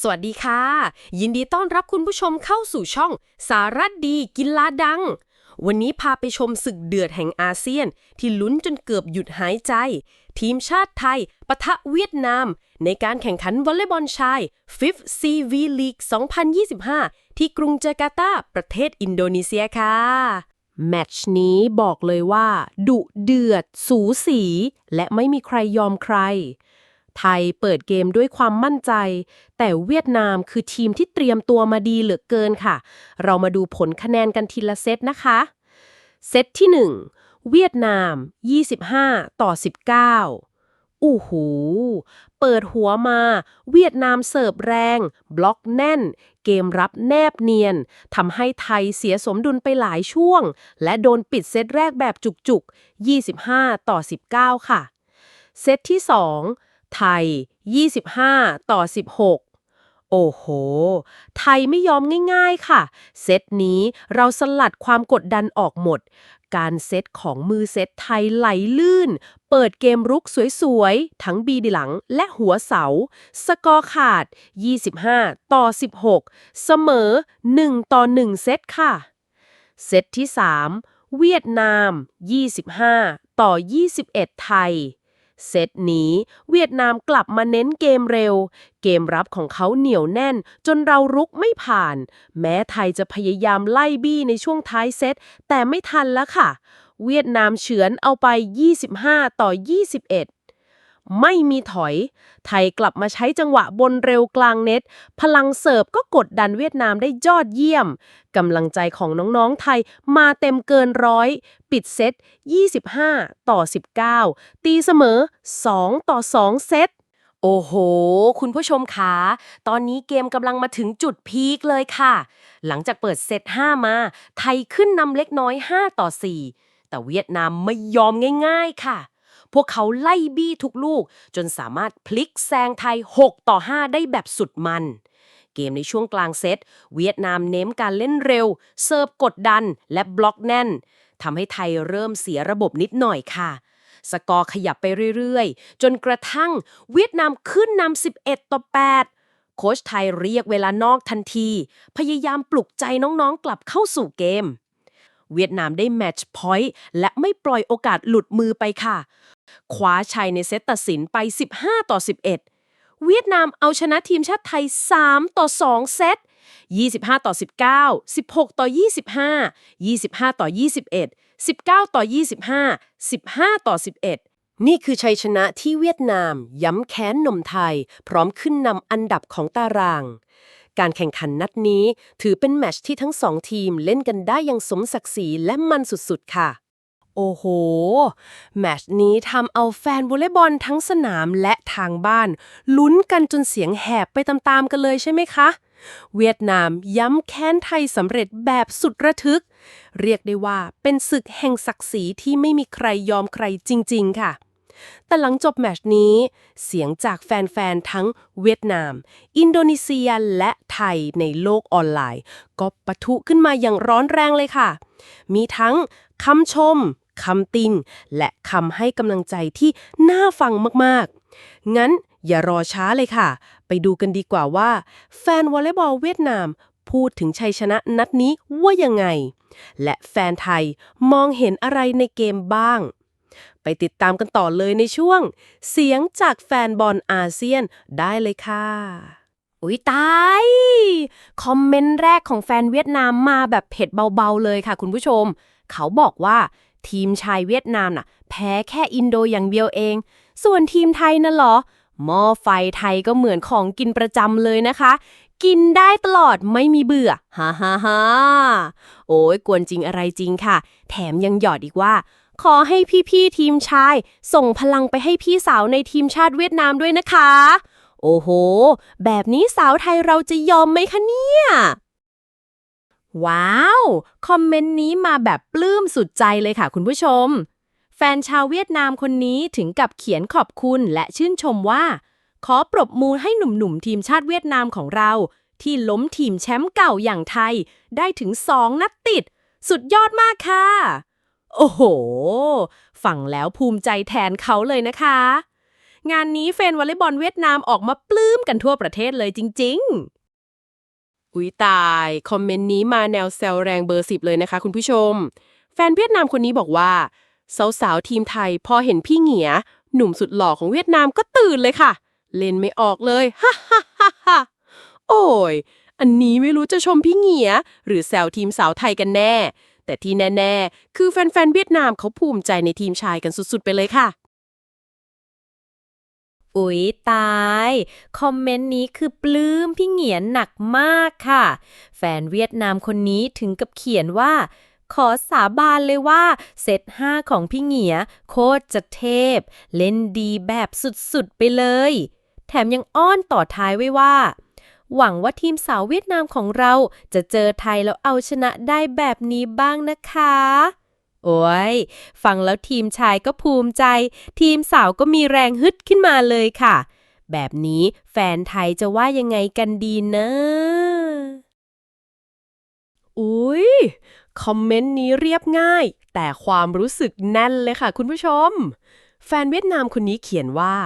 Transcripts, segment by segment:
สวัสดีค่ะ ยินดีต้อนรับคุณผู้ชมเข้าสู่ช่อง สารดดีกินลาดัง วันนี้พาไปชมศึกเดือดแห่งอาเซียน ที่ลุ้นจนเกือบหยุดหายใจ ทีมชาติไทยปะทะเวียดนาม ในการแข่งขันวอลเลย์บอลชาย 5th CV League 2025 ที่กรุงจาการ์ตา ประเทศอินโดนีเซียค่ะแมตช์นี้บอกเลยว่า ดุเดือด สูสี และไม่มีใครยอมใคร ไทยเปิดเกมด้วยความมั่นใจ แต่เวียดนามคือทีมที่เตรียมตัวมาดีเหลือเกินค่ะ เรามาดูผลคะแนนกันทีละเซตนะคะ เซตที่ 1 เวียดนาม 25 ต่อ 19 อู้หู เปิดหัวมา เวียดนามเสิร์ฟแรง บล็อกแน่น เกมรับแนบเนียนทำให้ไทยเสียสมดุลไปหลายช่วง และโดนปิดเซตแรกแบบจุกๆ 25 ต่อ 19 ค่ะ เซตที่ 2 ไทย 25 ต่อ 16 โอ้โห ไทยไม่ยอมง่ายๆค่ะ เซตนี้เราสลัดความกดดันออกหมด การเซตของมือเซตไทยไหลลื่น เปิดเกมรุกสวยๆ ทั้งบีดีหลังและหัวเสา สกอร์ขาด 25 ต่อ 16 เสมอ 1 ต่อ 1 เซตค่ะ เซตที่ 3 เวียดนาม 25 ต่อ 21 ไทย เซตนี้ เวียดนามกลับมาเน้นเกมเร็ว เกมรับของเขาเหนียวแน่น จนเรารุกไม่ผ่าน แม้ไทยจะพยายามไล่บี้ในช่วงท้ายเซต แต่ไม่ทันแล้วค่ะ เวียดนามเฉือนเอาไป 25 ต่อ 21 ไม่มีถอย ไทยกลับมาใช้จังหวะบนเร็วกลางเน็ต พลังเสิร์ฟก็กดดันเวียดนามได้ยอดเยี่ยม กำลังใจของน้องๆไทยมาเต็มเกินร้อย ปิดเซต 25 ต่อ 19 ตีเสมอ 2 ต่อ 2 เซตโอ้โห คุณผู้ชมคะ ตอนนี้เกมกำลังมาถึงจุดพีคเลยค่ะ หลังจากเปิดเซต 5 มา ไทยขึ้นนำเล็กน้อย 5 ต่อ 4 แต่เวียดนามไม่ยอมง่าย ๆ ค่ะ พวกเขาไล่บี้ทุกลูก จนสามารถพลิกแซงไทย 6 ต่อ 5 ได้แบบสุดมันเกมในช่วงกลางเซต เวียดนามเน้นการเล่นเร็ว เซิร์ฟกดดัน และบล็อกแน่นทำให้ไทยเริ่มเสียระบบนิดหน่อยค่ะ สกอร์ขยับไปเรื่อยๆ จนกระทั่งเวียดนามขึ้นนำ11 ต่อ 8 โค้ชไทยเรียกเวลานอกทันที พยายามปลุกใจน้องๆกลับเข้าสู่เกม เวียดนามได้แมตช์พอยต์และไม่ปล่อยโอกาสหลุดมือไปค่ะ คว้าชัยในเซตตัดสินไป 15 ต่อ 11 เวียดนามเอาชนะทีมชาติไทย 3 ต่อ 2 เซต 25 ต่อ 19 16 ต่อ 25 25 ต่อ 21 19 ต่อ 25 15 ต่อ 11 นี่คือชัยชนะที่เวียดนามย้ำแค้นนมไทย พร้อมขึ้นนำอันดับของตาราง การแข่งขันนัดนี้ ถือเป็นแมชที่ทั้งสองทีมเล่นกันได้อย่างสมศักดิ์ศรีและมันสุดๆ ค่ะ โอ้โห แมชนี้ทำเอาแฟนวอลเลย์บอลทั้งสนามและทางบ้าน ลุ้นกันจนเสียงแหบไปตามๆกันเลยใช่ไหมคะ เวียดนามย้ำแค้นไทยสำเร็จแบบสุดระทึก เรียกได้ว่าเป็นศึกแห่งศักดิ์ศรีที่ไม่มีใครยอมใครจริง ๆ ค่ะ แต่หลังจบแมชนี้ เสียงจากแฟน ๆ ทั้งเวียดนาม อินโดนีเซียและไทยในโลกออนไลน์ ก็ปะทุขึ้นมาอย่างร้อนแรงเลยค่ะ มีทั้งคำชมคำติงและคำให้กำลังใจที่น่าฟังมากๆ งั้นอย่ารอช้าเลยค่ะ ไปดูกันดีกว่าว่า แฟนวอลเลย์บอลเวียดนาม พูดถึงชัยชนะนัดนี้ว่ายังไง และแฟนไทยมองเห็นอะไรในเกมบ้าง ไปติดตามกันต่อเลยในช่วง เสียงจากแฟนบอลอาเซียนได้เลยค่ะ อุ๊ย ตาย คอมเมนต์แรกของแฟนเวียดนามมาแบบเผ็ดเบาๆเลยค่ะคุณผู้ชม เขาบอกว่าทีมชายเวียดนามน่ะ แพ้แค่อินโดอย่างเดียวเอง ส่วนทีมไทยน่ะเหรอหม้อไฟไทยก็เหมือนของกินประจำเลยนะคะ กินได้ตลอดไม่มีเบื่อฮ่าฮ่าฮ่าโอ้ยกวนจริงอะไรจริงค่ะ แถมยังหยอดอีกว่า ขอให้พี่ๆทีมชาย ส่งพลังไปให้พี่สาวในทีมชาติเวียดนามด้วยนะคะ โอ้โห แบบนี้สาวไทยเราจะยอมไหมคะเนี่ย ว้าว คอมเมนต์นี้มาแบบปลื้มสุดใจเลยค่ะคุณผู้ชม แฟนชาวเวียดนามคนนี้ถึงกับเขียนขอบคุณและชื่นชมว่า ขอปรบมือให้หนุ่มๆทีมชาติเวียดนามของเรา ที่ล้มทีมแชมป์เก่าอย่างไทย ได้ถึง2นัดติด สุดยอดมากค่ะ โอ้โห ฟังแล้วภูมิใจแทนเขาเลยนะคะ งานนี้แฟนวอลเลย์บอลเวียดนามออกมาปลื้มกันทั่วประเทศเลยจริง ๆ อุ๊ยตาย คอมเมนต์นี้มาแนวแซวแรงเบอร์สิบเลยนะคะคุณผู้ชม แฟนเวียดนามคนนี้บอกว่า สาวๆ ทีมไทยพอเห็นพี่เหงีย หนุ่มสุดหล่อของเวียดนามก็ตื่นเลยค่ะ เล่นไม่ออกเลยฮ่าฮ่าฮ่าฮ่าโอ้ยอันนี้ไม่รู้จะชมพี่เหงีย หรือแซวทีมสาวไทยกันแน่ แต่ที่แน่ ๆ คือแฟนๆ เวียดนามเขาภูมิใจในทีมชายกันสุดๆ ไปเลยค่ะ อุ๊ย ตาย คอมเมนต์นี้คือปลื้มพี่เหงียนหนักมากค่ะ แฟนเวียดนามคนนี้ถึงกับเขียนว่า ขอสาบานเลยว่า เซต5ของพี่เหงีย โคตรจะเทพ เล่นดีแบบสุดๆ ไปเลย แถมยังอ้อนต่อท้ายไว้ว่า หวังว่าทีมสาวเวียดนามของเราจะเจอไทยแล้วเอาชนะได้แบบนี้บ้างนะคะ โอ้ย ฟังแล้วทีมชายก็ภูมิใจ ทีมสาวก็มีแรงฮึดขึ้นมาเลยค่ะ แบบนี้แฟนไทยจะว่ายังไงกันดีนะอุ๊ยคอมเมนต์นี้เรียบง่าย แต่ความรู้สึกแน่นเลยค่ะคุณผู้ชม แฟนเวียดนามคนนี้เขียนว่า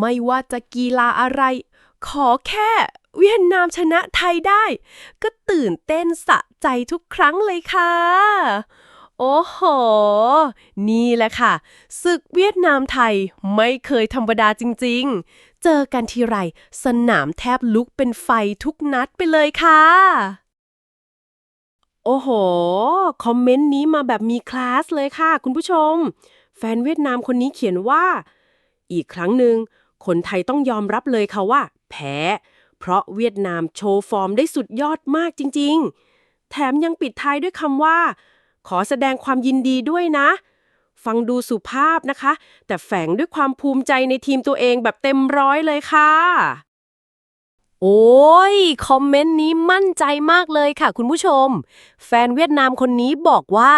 ไม่ว่าจะกีฬาอะไร ขอแค่ เวียดนามชนะไทยได้ ก็ตื่นเต้นสะใจทุกครั้งเลยค่ะ โอ้โห นี่แหละค่ะ ศึกเวียดนามไทยไม่เคยธรรมดาจริง ๆ เจอกันทีไร สนามแทบลุกเป็นไฟทุกนัดไปเลยค่ะโอ้โห คอมเมนต์นี้มาแบบมีคลาสเลยค่ะ คุณผู้ชม แฟนเวียดนามคนนี้เขียนว่า อีกครั้งหนึ่งคนไทยต้องยอมรับเลยค่ะว่า แพ้ เพราะเวียดนามโชว์ฟอร์มได้สุดยอดมากจริง ๆ แถมยังปิดท้ายด้วยคำว่า ขอแสดงความยินดีด้วยนะ ฟังดูสุภาพนะคะ แต่แฝงด้วยความภูมิใจในทีมตัวเองแบบเต็มร้อยเลยค่ะ โอ้ย คอมเมนต์นี้มั่นใจมากเลยค่ะคุณผู้ชม แฟนเวียดนามคนนี้บอกว่า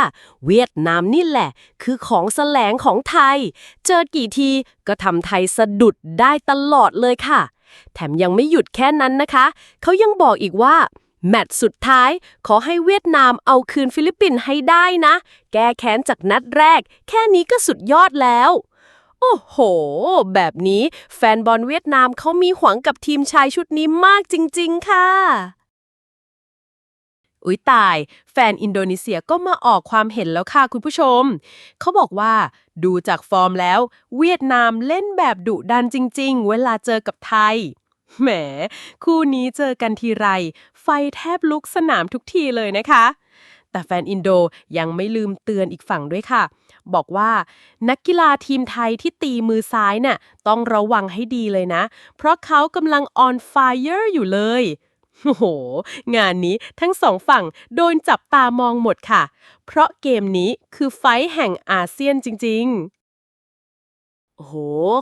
เวียดนามนี่แหละ คือของแสลงของไทย เจอกี่ทีก็ทำไทยสะดุดได้ตลอดเลยค่ะ แถมยังไม่หยุดแค่นั้นนะคะ เขายังบอกอีกว่า แมตช์สุดท้าย ขอให้เวียดนามเอาคืนฟิลิปปินส์ให้ได้นะ แก้แค้นจากนัดแรก แค่นี้ก็สุดยอดแล้ว โอ้โห แบบนี้แฟนบอลเวียดนามเขามีหวังกับทีมชายชุดนี้มากจริง ๆ ค่ะ อุ๊ยตาย แฟนอินโดนีเซียก็มาออกความเห็นแล้วค่ะคุณผู้ชม เขาบอกว่า ดูจากฟอร์มแล้ว เวียดนามเล่นแบบดุดันจริง ๆ เวลาเจอกับไทย แหม คู่นี้เจอกันทีไร ไฟแทบลุกสนามทุกทีเลยนะคะ แต่แฟนอินโดยังไม่ลืมเตือนอีกฝั่งด้วยค่ะ บอกว่านักกีฬาทีมไทยที่ตีมือซ้ายน่ะต้องระวังให้ดีเลยนะ เพราะเขากำลัง on fire อยู่เลย โอ้โห งานนี้ทั้งสองฝั่งโดนจับตามองหมดค่ะ เพราะเกมนี้คือไฟท์แห่งอาเซียนจริง ๆ โอ้โห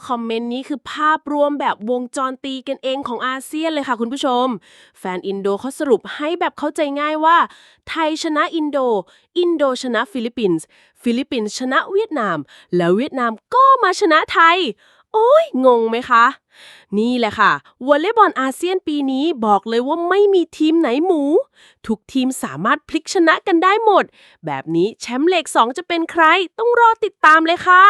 คอมเมนต์นี้คือภาพรวมแบบวงจรตีกันเองของอาเซียนเลยค่ะคุณผู้ชม แฟนอินโดเขาสรุปให้แบบเข้าใจง่ายว่า ไทยชนะอินโด อินโดชนะฟิลิปปินส์ ฟิลิปปินส์ชนะเวียดนาม แล้วเวียดนามก็มาชนะไทย โอ้ยงงไหมคะ นี่แหละค่ะวอลเลย์บอลอาเซียนปีนี้บอกเลยว่าไม่มีทีมไหนหมู ทุกทีมสามารถพลิกชนะกันได้หมด แบบนี้แชมป์เลขสองจะเป็นใคร ต้องรอติดตามเลยค่ะ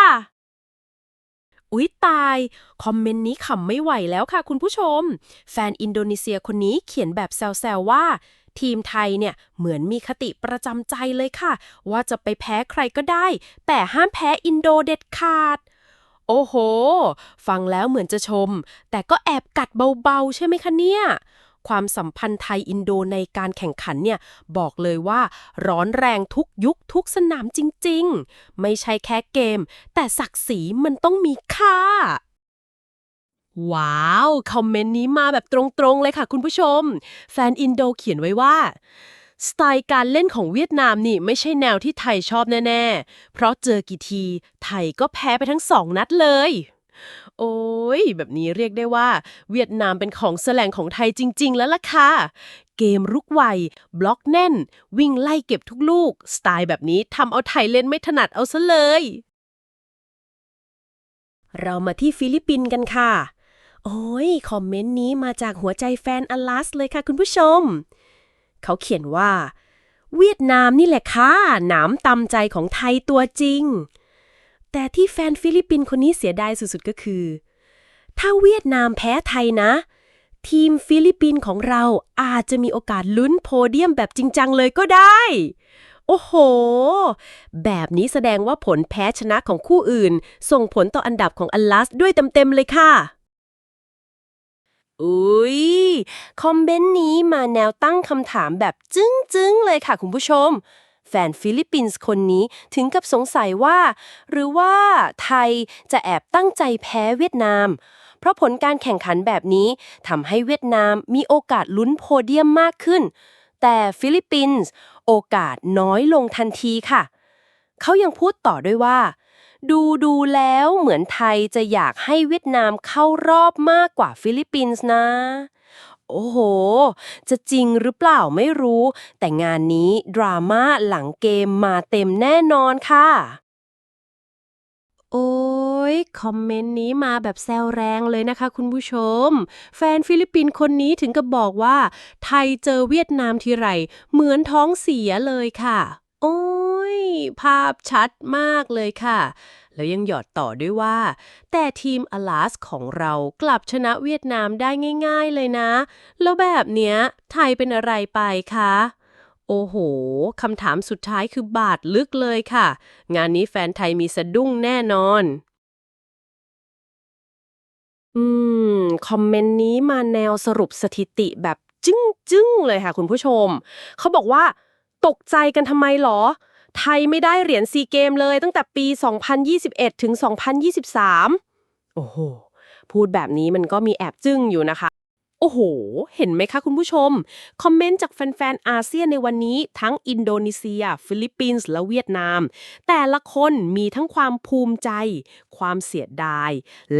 อุ๊ยตาย คอมเมนต์นี้ขำไม่ไหวแล้วค่ะคุณผู้ชม แฟนอินโดนีเซียคนนี้เขียนแบบแซวๆว่าทีมไทยเนี่ยเหมือนมีคติประจำใจเลยค่ะ ว่าจะไปแพ้ใครก็ได้ แต่ห้ามแพ้อินโดเด็ดขาด โอ้โห ฟังแล้วเหมือนจะชม แต่ก็แอบกัดเบาๆ ใช่ไหมคะเนี่ย ความสัมพันธ์ไทยอินโดในการแข่งขันเนี่ย บอกเลยว่าร้อนแรงทุกยุคทุกสนามจริงๆ ไม่ใช่แค่เกม แต่ศักดิ์ศรีมันต้องมีค่า ว้าว คอมเมนต์นี้มาแบบตรงๆเลยค่ะคุณผู้ชม แฟนอินโดเขียนไว้ว่า สไตล์การเล่นของเวียดนามนี่ไม่ใช่แนวที่ไทยชอบแน่ ๆ เพราะเจอกี่ที ไทยก็แพ้ไปทั้งสองนัดเลย โอ้ย แบบนี้เรียกได้ว่า เวียดนามเป็นของแสลงของไทยจริง ๆ แล้วล่ะค่ะ เกมรุกไว บล็อกแน่น วิ่งไล่เก็บทุกลูก สไตล์แบบนี้ทำเอาไทยเล่นไม่ถนัดเอาซะเลย เรามาที่ฟิลิปปินส์กันค่ะ โอ้ย คอมเมนต์นี้มาจากหัวใจแฟนอลัสเลยค่ะคุณผู้ชม เขาเขียนว่า เวียดนามนี่แหละค่ะหนามตำใจของไทยตัวจริง แต่ที่แฟนฟิลิปปินส์คนนี้เสียดายสุดๆก็คือ ถ้าเวียดนามแพ้ไทยนะ ทีมฟิลิปปินส์ของเราอาจจะมีโอกาสลุ้นโพเดียมแบบจริงจังเลยก็ได้ โอ้โห แบบนี้แสดงว่าผลแพ้ชนะของคู่อื่น ส่งผลต่ออันดับของอัลลัสด้วยเต็มๆเลยค่ะ อุ้ยคอมเมนต์นี้มาแนวตั้งคำถามแบบจึ้ง ๆ เลยค่ะคุณผู้ชม แฟนฟิลิปปินส์คนนี้ถึงกับสงสัยว่า หรือว่าไทยจะแอบตั้งใจแพ้เวียดนาม เพราะผลการแข่งขันแบบนี้ทำให้เวียดนามมีโอกาสลุ้นโพเดียมมากขึ้น แต่ฟิลิปปินส์โอกาสน้อยลงทันทีค่ะ เขายังพูดต่อด้วยว่า ดูดูแล้วเหมือนไทยจะอยากให้เวียดนามเข้ารอบมากกว่าฟิลิปปินส์นะ โอ้โห จะจริงหรือเปล่าไม่รู้ แต่งานนี้ดราม่าหลังเกมมาเต็มแน่นอนค่ะ โอ้ยคอมเมนต์นี้มาแบบแซวแรงเลยนะคะคุณผู้ชม แฟนฟิลิปปินส์คนนี้ถึงกับบอกว่า ไทยเจอเวียดนามทีไรเหมือนท้องเสียเลยค่ะ โอ้ย ภาพชัดมากเลยค่ะ แล้วยังหยอดต่อด้วยว่า แต่ทีมอลาสของเรากลับชนะเวียดนามได้ง่าย ๆเลยนะ แล้วแบบเนี้ย ไทยเป็นอะไรไปคะ โอ้โหคำถามสุดท้ายคือบาดลึกเลยค่ะ งานนี้แฟนไทยมีสะดุ้งแน่นอน อืม คอมเมนต์นี้มาแนวสรุปสถิติแบบจึ้งจึ้งๆเลยค่ะคุณผู้ชม เขาบอกว่า ตกใจกันทำไมหรอ ไทยไม่ได้เหรียญซีเกมเลยตั้งแต่ปี 2021 ถึง 2023 โอ้โห พูดแบบนี้มันก็มีแอบจึ้งอยู่นะคะ โอ้โห เห็นไหมคะคุณผู้ชม คอมเมนต์จากแฟนๆอาเซียนในวันนี้ทั้งอินโดนีเซีย ฟิลิปปินส์และเวียดนาม แต่ละคนมีทั้งความภูมิใจ ความเสียดาย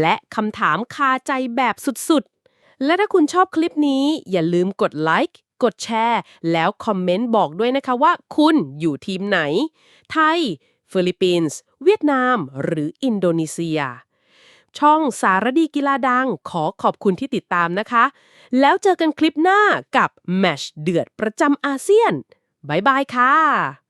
และคำถามคาใจแบบสุดๆ และถ้าคุณชอบคลิปนี้อย่าลืมกดไลค์ กดแชร์ แล้วคอมเมนต์บอกด้วยนะคะว่าคุณอยู่ทีมไหน ไทย ฟิลิปปินส์ เวียดนาม หรืออินโดนีเซีย ช่องสารดีกีฬาดังขอขอบคุณที่ติดตามนะคะ แล้วเจอกันคลิปหน้ากับแมชเดือดประจำอาเซียน บ๊ายบายค่ะ